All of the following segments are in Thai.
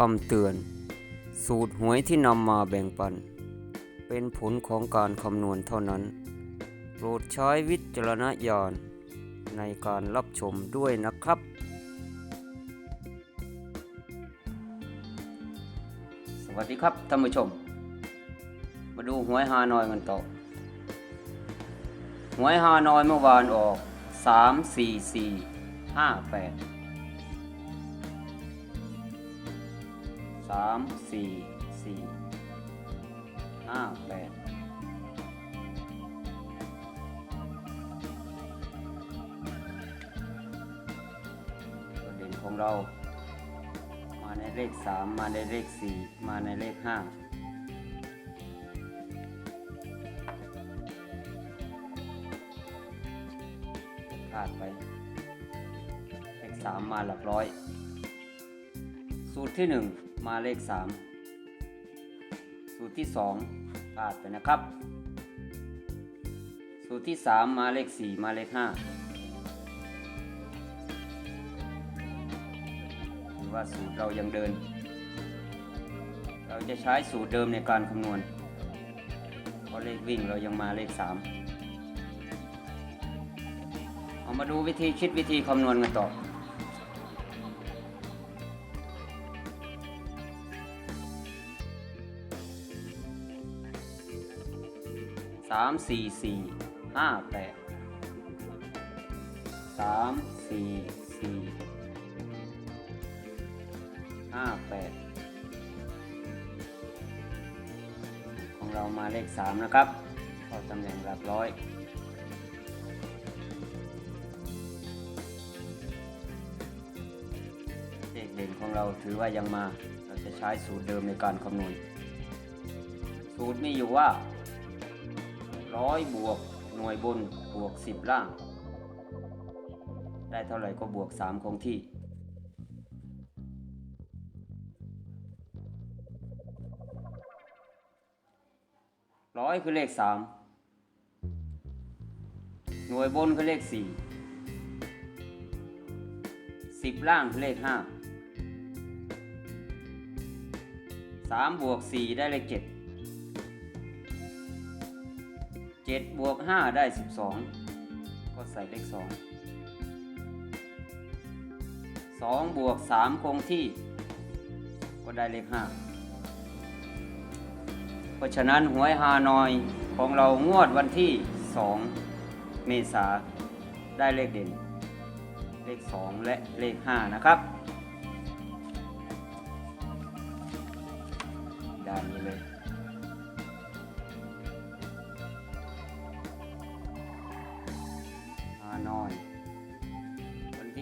คำเตือน สูตรหวยที่นำมาแบ่งปัน เป็นผลของการคำนวณเท่านั้น โปรดใช้วิจารณญาณในการรับชมด้วยนะครับ สวัสดีครับท่านผู้ชม มาดูหวยฮานอยกันต่อ หวยฮานอยเมื่อวานออก 3 4 4 5 8 3 4 4 5 8ตัวเด่นของเรา มาในเลข3มาในเลข4มาในเลข5พลาดไป เลข3มาหลักร้อย สูตรที่1 มาเลข 3 สูตรที่2พลาดไปนะครับ สูตรที่ 3 มาเลข 4 มาเลข5หรือว่าสูตรเรายังเดิน เราจะใช้สูตรเดิมในการคำนวณ เพราะเลขวิ่งเรายังมาเลข 3 เอามาดูวิธีคิดวิธีคำนวณกันต่อ สามสี่สี่ห้าแปดสามสี่สี่ห้าแปดของเรามาเลขสามนะครับเข้าตำแหน่งหลักร้อยเลขเด่นของเราถือว่ายังมา เราจะใช้สูตรเดิมในการคำนวณ สูตรมีอยู่ว่า ร้อยบวกหน่วยบนบวกสิบล่าง ได้เท่าไหร่ก็บวกสามคงที่ ร้อยคือเลขสามหน่วยบนคือเลขสี่สิบล่างคือเลขห้าสามบวกสี่ได้เลขเจ็ดเจ็ดบวกห้าได้สิบสองก็ใส่เลขสองสองบวกสามคงที่ ก็ได้เลขห้าเพราะฉะนั้นหวยฮานอยของเรางวดวันที่สองเมษาได้เลขเด่น เลขสองและเลขห้านะครับด้านนี้เลย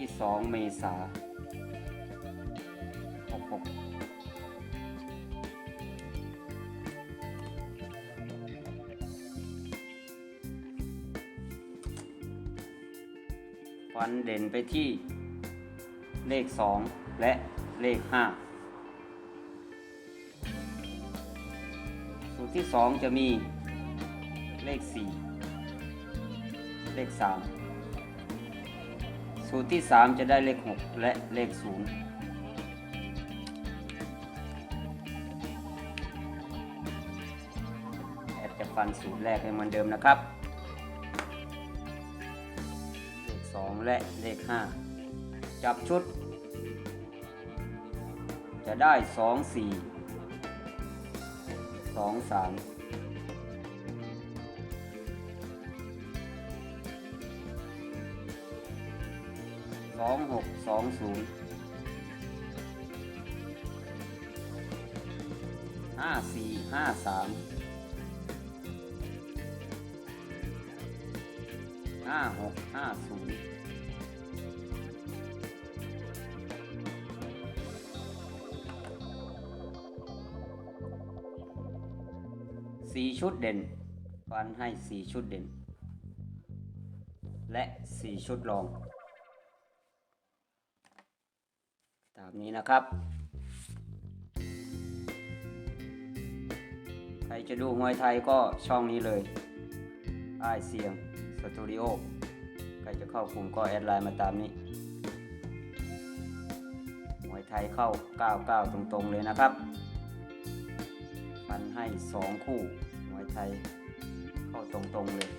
ที่สองเมษาฟันเด่นไปที่เลขสองและเลขห้าสูตรที่สองจะมีเลขสี่เลข 3 สูตรที่ 3 จะได้เลข 6 และเลข0แอดจะฟันสูตรแรกให้เหมือนเดิมนะครับ เลข 2 และเลข 5 จับชุด จะได้ 2 4 2 3 สองหกสองศูนย์ห้าสี่ห้าสามห้าหกห้าศูนย์สี่ชุดเด่นฟันให้สี่ชุดเด่น และสี่ชุดรอง ตามนี้นะครับ ใครจะดูมวยไทยก็ช่องนี้เลยไอเสียงสตูดิโอใครจะเข้ากลุ่มก็แอดไลน์มาตามนี้มวยไทยเข้า 99 ตรงๆเลยนะครับฟันให้ 2 คู่มวยไทยเข้าตรงๆเลย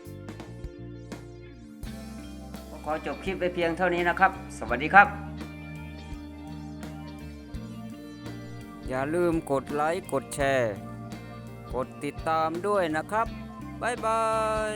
ขอจบคลิปไปเพียงเท่านี้นะครับ สวัสดีครับ อย่าลืมกดไลค์ กดแชร์ กดติดตามด้วยนะครับ บ๊ายบาย